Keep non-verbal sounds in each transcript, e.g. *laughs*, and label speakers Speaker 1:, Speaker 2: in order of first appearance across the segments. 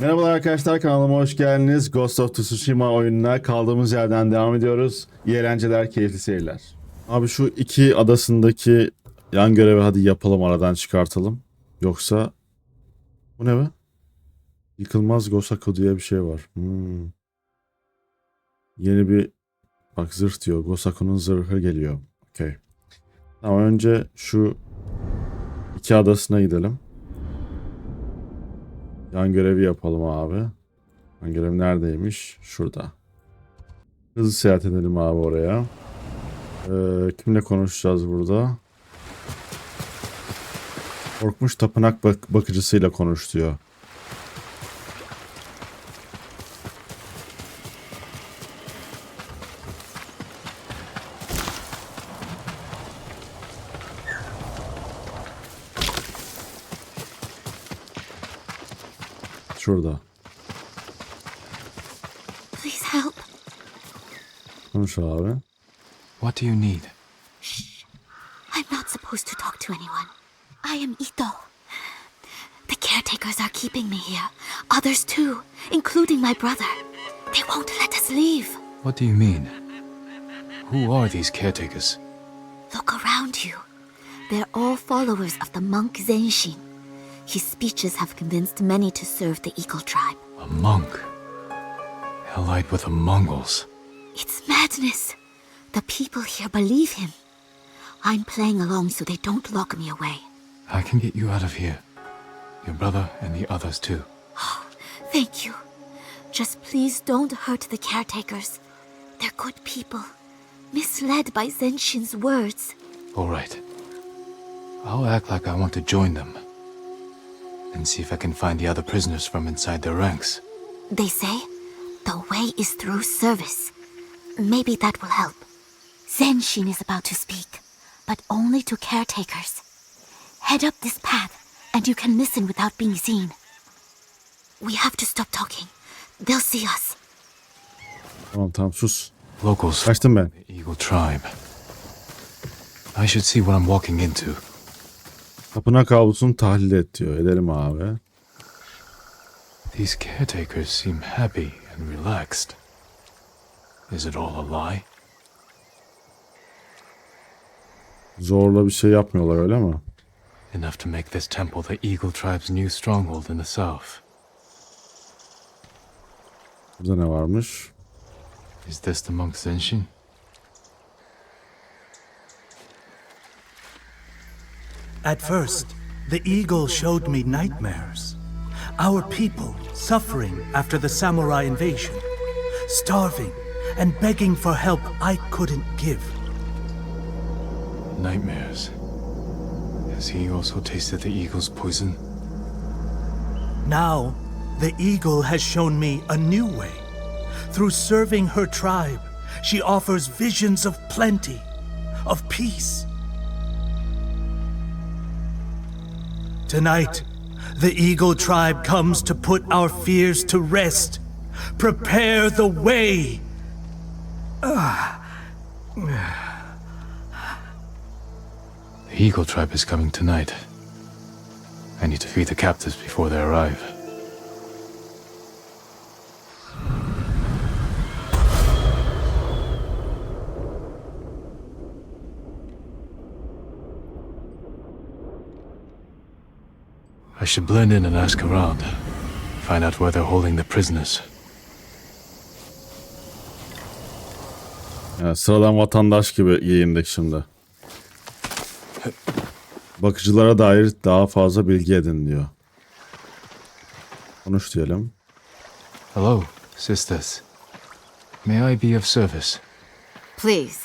Speaker 1: Merhabalar arkadaşlar kanalıma hoş geldiniz. Ghost of Tsushima oyununa kaldığımız yerden devam ediyoruz. İyi eğlenceler, keyifli seyirler. Abi şu iki adasındaki yan görevi hadi yapalım aradan çıkartalım. Yoksa bu ne be? Yıkılmaz Gosaku diye bir şey var. Hmm. Yeni bir bak zırh diyor. Gosaku'nun zırhı geliyor. Okey. Tamam önce şu iki adasına gidelim. Yan görevi yapalım abi. Yan görev neredeymiş? Şurada. Hızlı seyahat edelim abi oraya. Ee, kimle konuşacağız burada? Korkmuş tapınak bak bakıcısıyla konuş diyor. Konuş.
Speaker 2: What do you need? Shh.
Speaker 3: I'm not supposed to talk to anyone. I am Ito. The caretakers are keeping me here. Others too, including my brother. They won't let us leave.
Speaker 2: What do you mean? Who are these caretakers?
Speaker 3: Look around you. They're all followers of the monk Zenshin. His speeches have convinced many to serve the Eagle tribe.
Speaker 2: A monk. Allied with the Mongols.
Speaker 3: It's madness. The people here believe him. I'm playing along so they don't lock me away.
Speaker 2: I can get you out of here. Your brother and the others too.
Speaker 3: Oh, Thank you. Just please don't hurt the caretakers. They're good people, misled by Zenshin's words.
Speaker 2: All right. I'll act like I want to join them. And see if I can find the other prisoners from inside their ranks.
Speaker 3: They say the way is through service. Maybe that will help. Zenshin is about to speak, but only to caretakers. Head up this path, and you can listen without being seen. We have to stop talking. They'll see us.
Speaker 1: Tamam tamam sus.
Speaker 2: Locals from
Speaker 1: Kaçtım ben.
Speaker 2: the Eagle tribe. I should see what I'm walking into.
Speaker 1: Tapınak avlusunu tahlil et diyor. Edelim abi.
Speaker 2: These caretakers seem happy and relaxed. Is it all a lie?
Speaker 1: Zorla bir şey yapmıyorlar öyle mi?
Speaker 2: Enough to make this temple the Eagle tribe's new stronghold in the south.
Speaker 1: Burada ne varmış?
Speaker 2: Is this the monk Zenshin?
Speaker 4: At first, the eagle showed me nightmares. Our people suffering after the samurai invasion, starving and begging for help I couldn't give.
Speaker 2: Nightmares. Has he also tasted the eagle's poison?
Speaker 4: Now, the eagle has shown me a new way. Through serving her tribe, she offers visions of plenty, of peace. Tonight, the eagle tribe comes to put our fears to rest. Prepare the way.
Speaker 2: The Eagle tribe is coming tonight. I need to feed the captives before they arrive. I should blend in and ask around. Find out where they're holding the prisoners.
Speaker 1: Yani sıradan vatandaş gibi giyindik şimdi. Bakıcılara dair daha fazla bilgi edin diyor. Konuş diyelim.
Speaker 2: Hello, sisters. May I be of service?
Speaker 3: Please.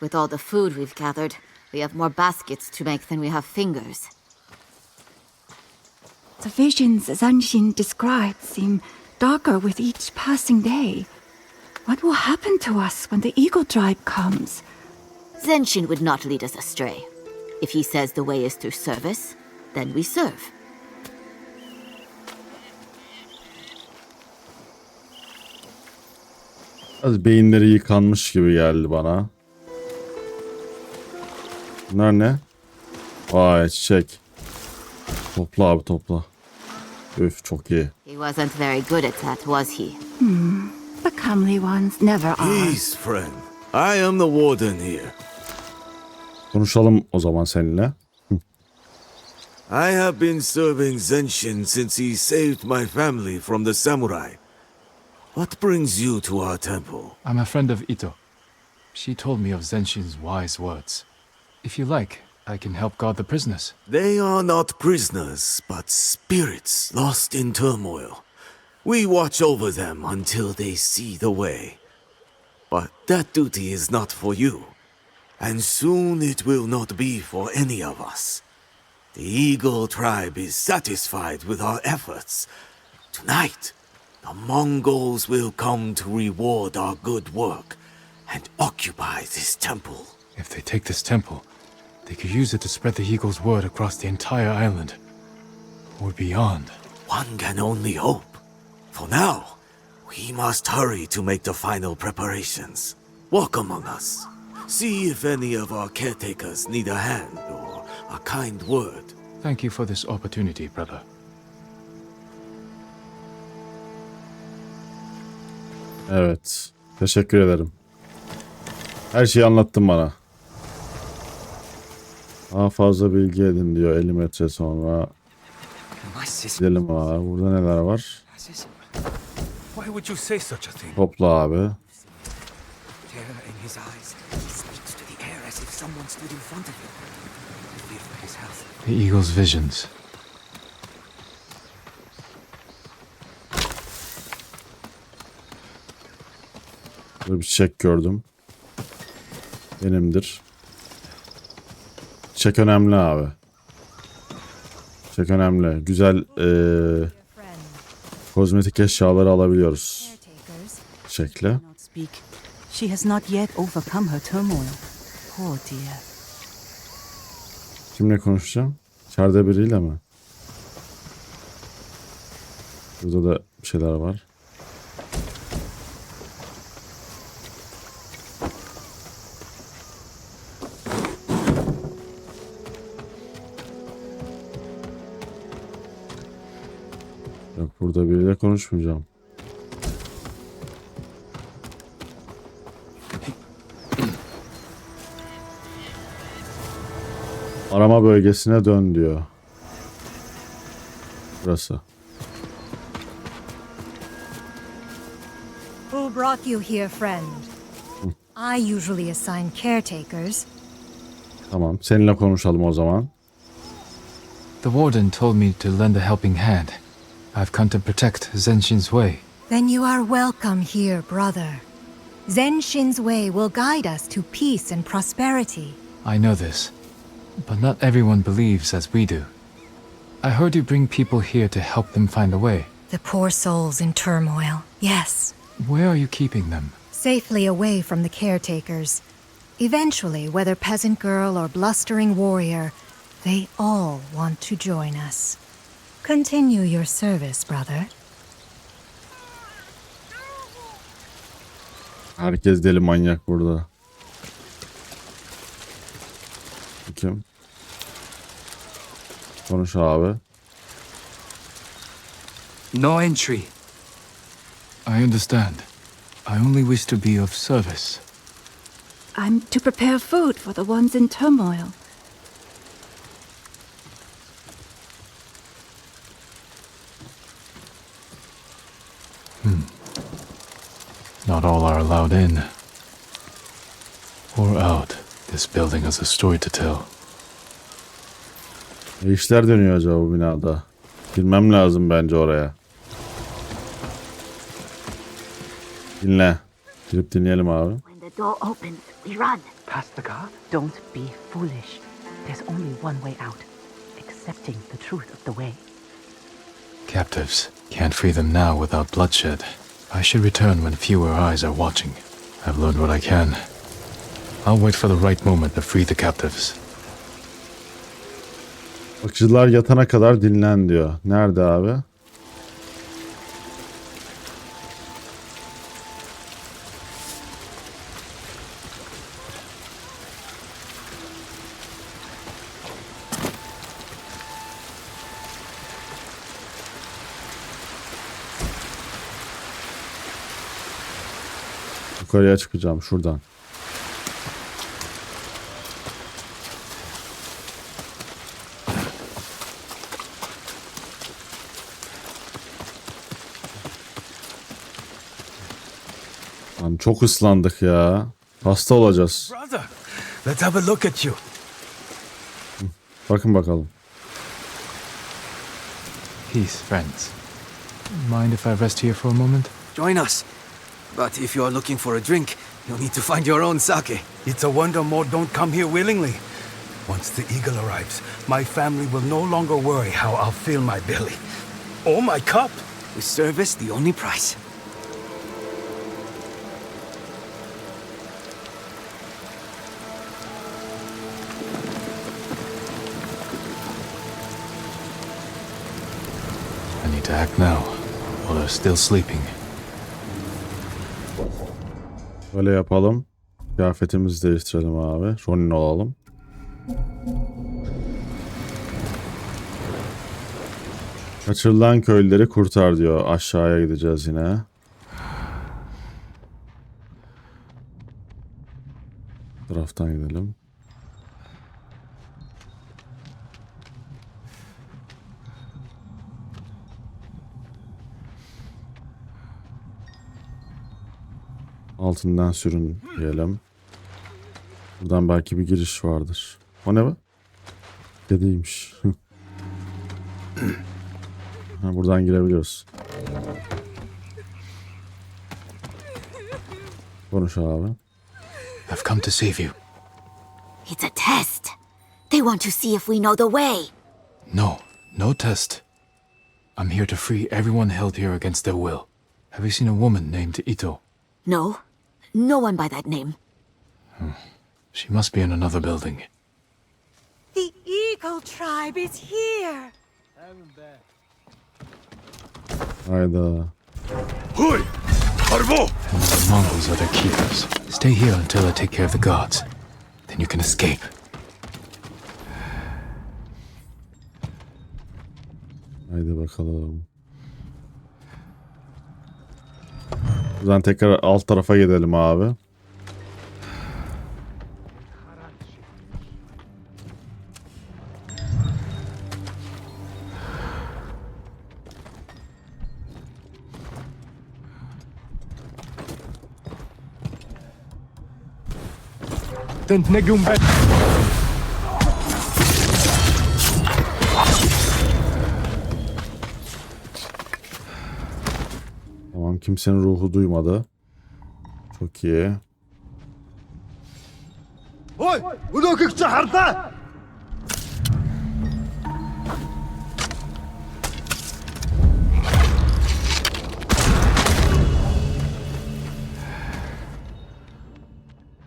Speaker 3: With all the food we've gathered, we have more baskets to make than we have fingers.
Speaker 5: The visions Zanshin described seem darker with each passing day. What will happen to us when the Eagle tribe comes?
Speaker 3: Zenshin would not lead us astray. If he says the way is through service, then we serve.
Speaker 1: Biraz beyinleri yıkanmış gibi geldi bana. Bunlar ne? Vay çiçek. Topla abi topla. Üf çok iyi.
Speaker 3: He wasn't very good at that, was he? Hmm.
Speaker 5: The comely ones never are.
Speaker 6: Peace, friend. I am the warden here.
Speaker 1: Konuşalım o zaman seninle.
Speaker 6: I have been serving Zenshin since he saved my family from the samurai. What brings you to our temple?
Speaker 2: I'm a friend of Ito. She told me of Zenshin's wise words. If you like, I can help guard the prisoners.
Speaker 6: They are not prisoners, but spirits lost in turmoil. We watch over them until they see the way. But that duty is not for you. And soon it will not be for any of us. The Eagle tribe is satisfied with our efforts. Tonight, the Mongols will come to reward our good work and occupy this temple.
Speaker 2: If they take this temple, they could use it to spread the Eagle's word across the entire island. Or beyond.
Speaker 6: One can only hope. For now, we must hurry to make the final preparations. Walk among us. See if any of our caretakers need a hand or a kind word.
Speaker 2: Thank you for this opportunity, brother.
Speaker 1: Evet. Teşekkür ederim. Her şeyi anlattın bana. Daha fazla bilgi edin diyor 50 metre sonra. Gidelim abi. Burada neler var?
Speaker 7: Why would you say such a thing?
Speaker 1: Topla abi.
Speaker 7: Terror in his eyes. He speaks to the air as if someone stood in front of him. Fear for his health.
Speaker 2: The Eagle's visions.
Speaker 1: Burada bir çiçek gördüm. Benimdir. Çiçek önemli abi. Çiçek önemli. Güzel eee kozmetik eşyaları alabiliyoruz.
Speaker 8: Speak. She has not yet overcome her turmoil. Poor dear.
Speaker 1: Kimle konuşacağım? İçeride biriyle mi? Burada da bir şeyler var. Burada biriyle konuşmayacağım. Arama bölgesine dön diyor. Burası.
Speaker 9: Who brought you here, friend? I usually assign caretakers.
Speaker 1: Tamam. Seninle konuşalım o zaman.
Speaker 2: The warden told me to lend a helping hand. I've come to protect Zenshin's way.
Speaker 9: Then you are welcome here, brother. Zenshin's way will guide us to peace and prosperity.
Speaker 2: I know this, but not everyone believes as we do. I heard you bring people here to help them find a way.
Speaker 9: The poor souls in turmoil. Yes,
Speaker 2: Where are you keeping them?
Speaker 9: safely away from the caretakers. Eventually, whether peasant girl or blustering warrior, they all want to join us. Continue your service, brother.
Speaker 1: Herkes deli manyak burada. Bu Kim? Konuş abi.
Speaker 7: No entry.
Speaker 2: I understand. I only wish to be of service.
Speaker 5: I'm to prepare food for the ones in turmoil.
Speaker 2: Not all are allowed in. Or out. This building has a story to tell.
Speaker 1: Ne işler dönüyor acaba bu binada? Girmem lazım bence oraya. Dinle. Girip dinleyelim abi.
Speaker 3: When the door opens, we run.
Speaker 7: Past the guard?
Speaker 8: Don't be foolish. There's only one way out. Accepting the truth of the way.
Speaker 2: Captives. Can't free them now without bloodshed. I should return when fewer eyes are watching. I've learned what I can. I'll wait for the right moment to free the captives.
Speaker 1: Bakıcılar yatana kadar dinlen diyor. Nerede abi? Yukarıya çıkacağım şuradan. Lan çok ıslandık ya. Hasta olacağız.
Speaker 10: Brother, let's have a look at you.
Speaker 1: Bakın bakalım.
Speaker 2: Peace, friends. Mind if I rest here for a moment?
Speaker 7: Join us. But if you are looking for a drink, you'll need to find your own sake.
Speaker 10: It's a wonder more don't come here willingly. Once the eagle arrives, my family will no longer worry how I'll fill my belly. Or my cup.
Speaker 7: With service, the only price.
Speaker 2: I need to act now, while they're still sleeping.
Speaker 1: Böyle yapalım. Kıyafetimizi değiştirelim abi. Ronin olalım. Kaçırılan köylüleri kurtar diyor. Aşağıya gideceğiz yine. Taraftan gidelim. Altından sürün diyelim. Buradan belki bir giriş vardır. O ne be? Kediymiş. *laughs* ha, buradan girebiliyoruz. Konuş abi.
Speaker 2: I've come to save you.
Speaker 3: It's a test. They want to see if we know the way.
Speaker 2: No, no test. I'm here to free everyone held here against their will. Have you seen a woman named Ito?
Speaker 3: No, no one by that name.
Speaker 2: She must be in another building.
Speaker 9: The Eagle tribe is here.
Speaker 1: Hayda.
Speaker 2: And the Mongols are their keepers. Stay here until I take care of the guards. Then you can escape.
Speaker 1: Haydi bakalım. Buradan tekrar alt tarafa gidelim abi.
Speaker 2: Then
Speaker 1: kimsenin ruhu duymadı. Çok iyi.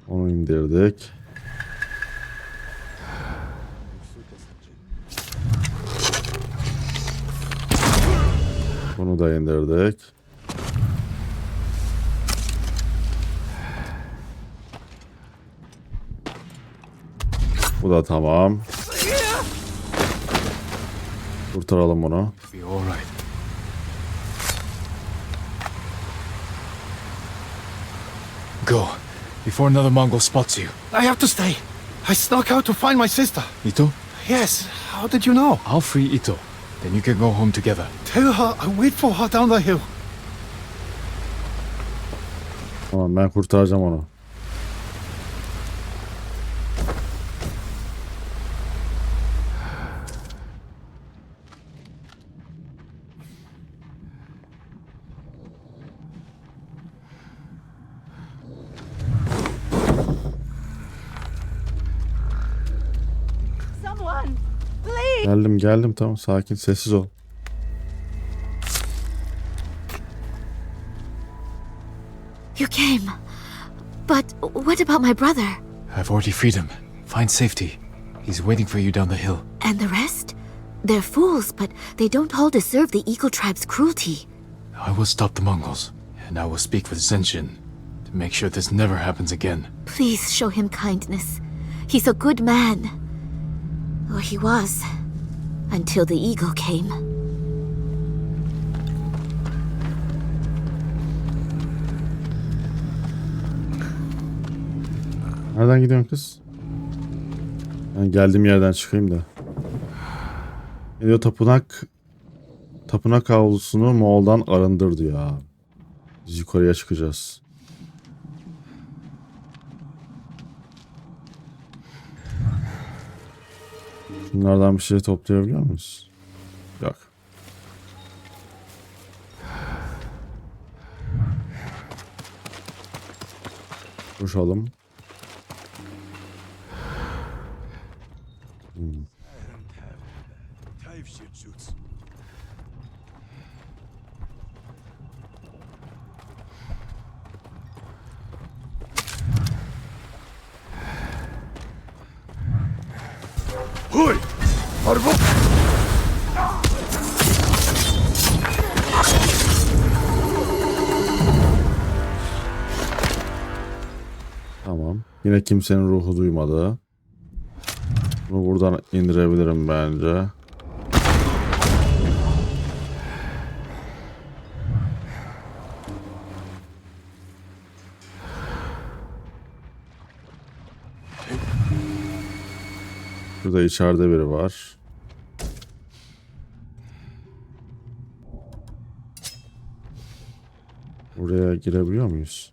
Speaker 1: Onu indirdik. Bunu da indirdik. Bu da tamam. Kurtaralım bunu.
Speaker 2: Be all right. Go, before another Mongol spots you.
Speaker 10: I have to stay. I snuck out to find my sister.
Speaker 2: Ito,
Speaker 10: Yes, how did you know?
Speaker 2: I'll free Ito. Then you can go home together.
Speaker 10: Tell her I wait for her down the hill.
Speaker 1: Tamam ben kurtaracağım onu. Geldim geldim tamam sakin sessiz ol.
Speaker 3: You came. But what about my brother?
Speaker 2: I've already freed him. Find safety. He's waiting for you down the hill.
Speaker 3: And the rest? They're fools, but they don't all deserve the Eagle tribe's cruelty.
Speaker 2: I will stop the Mongols, and I will speak with Zenshin to make sure this never happens again.
Speaker 3: Please show him kindness. He's a good man. Or he was. Until the eagle came.
Speaker 1: Nereden gidiyorsun kız? Ben geldiğim yerden çıkayım da. Ne diyor tapınak tapınak avlusunu Moğol'dan arındır diyor. Biz yukarıya çıkacağız. Bunlardan bir şey toplayabiliyor muyuz? Yok. Koşalım. Tamam. Yine kimsenin ruhu duymadı. Bunu buradan indirebilirim bence. Şurada içeride biri var. Buraya girebiliyor muyuz?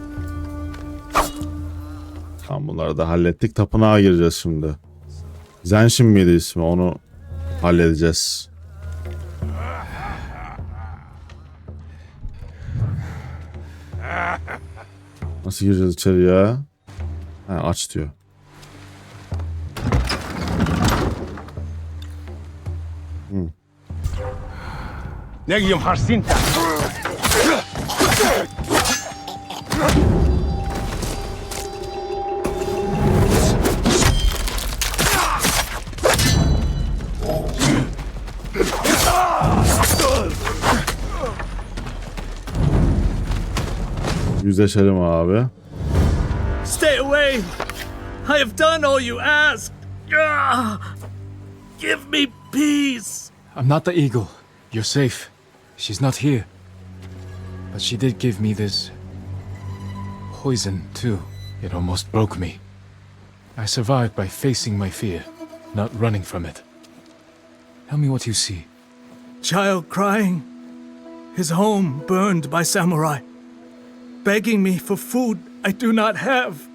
Speaker 1: Bunları da hallettik. Tapınağa gireceğiz şimdi. Zenshin miydi ismi? Onu halledeceğiz. Nasıl gireceğiz içeri ya? Ha, aç diyor. Yüzleşelim abi.
Speaker 4: Stay away! I have done all you asked! Ah! Give me peace!
Speaker 2: I'm not the eagle. You're safe. She's not here. But she did give me this poison, too. It almost broke me. I survived by facing my fear, not running from it. Tell me what you see.
Speaker 4: Child crying. His home burned by samurai. Begging me for food I do not have.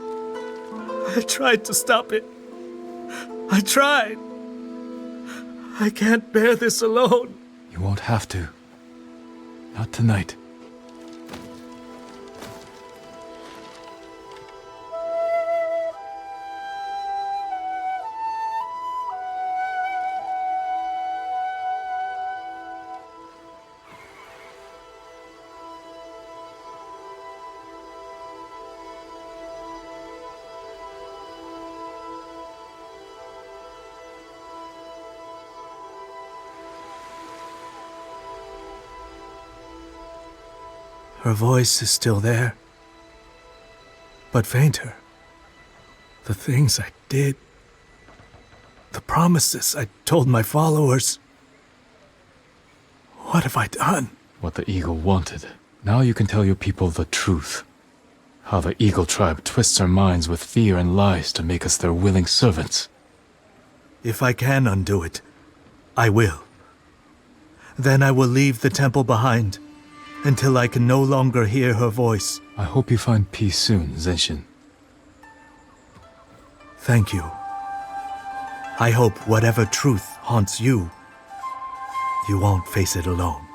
Speaker 4: I tried to stop it. I tried. I can't bear this alone.
Speaker 2: You won't have to. Not tonight.
Speaker 4: Her voice is still there, but fainter. The things I did, the promises I told my followers. What have I done?
Speaker 2: What the eagle wanted. Now you can tell your people the truth. How the eagle tribe twists our minds with fear and lies to make us their willing servants.
Speaker 4: If I can undo it, I will. Then I will leave the temple behind until I can no longer hear her voice.
Speaker 2: I hope you find peace soon, Zenshin.
Speaker 4: Thank you. I hope whatever truth haunts you, you won't face it alone.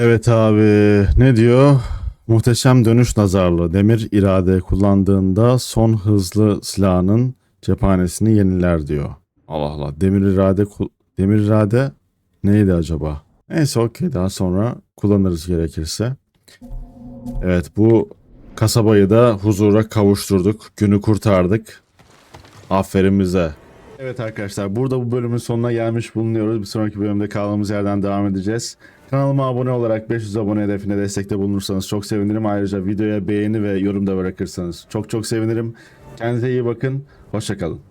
Speaker 1: Evet abi ne diyor? Muhteşem dönüş nazarlı demir irade kullandığında son hızlı silahının cephanesini yeniler diyor. Allah Allah demir irade demir irade neydi acaba? Neyse okey daha sonra kullanırız gerekirse. Evet bu kasabayı da huzura kavuşturduk. Günü kurtardık. Aferin bize. Evet arkadaşlar burada bu bölümün sonuna gelmiş bulunuyoruz. Bir sonraki bölümde kaldığımız yerden devam edeceğiz. Kanalıma abone olarak 500 abone hedefine destekte bulunursanız çok sevinirim. Ayrıca videoya beğeni ve yorum da bırakırsanız çok çok sevinirim. Kendinize iyi bakın. Hoşçakalın.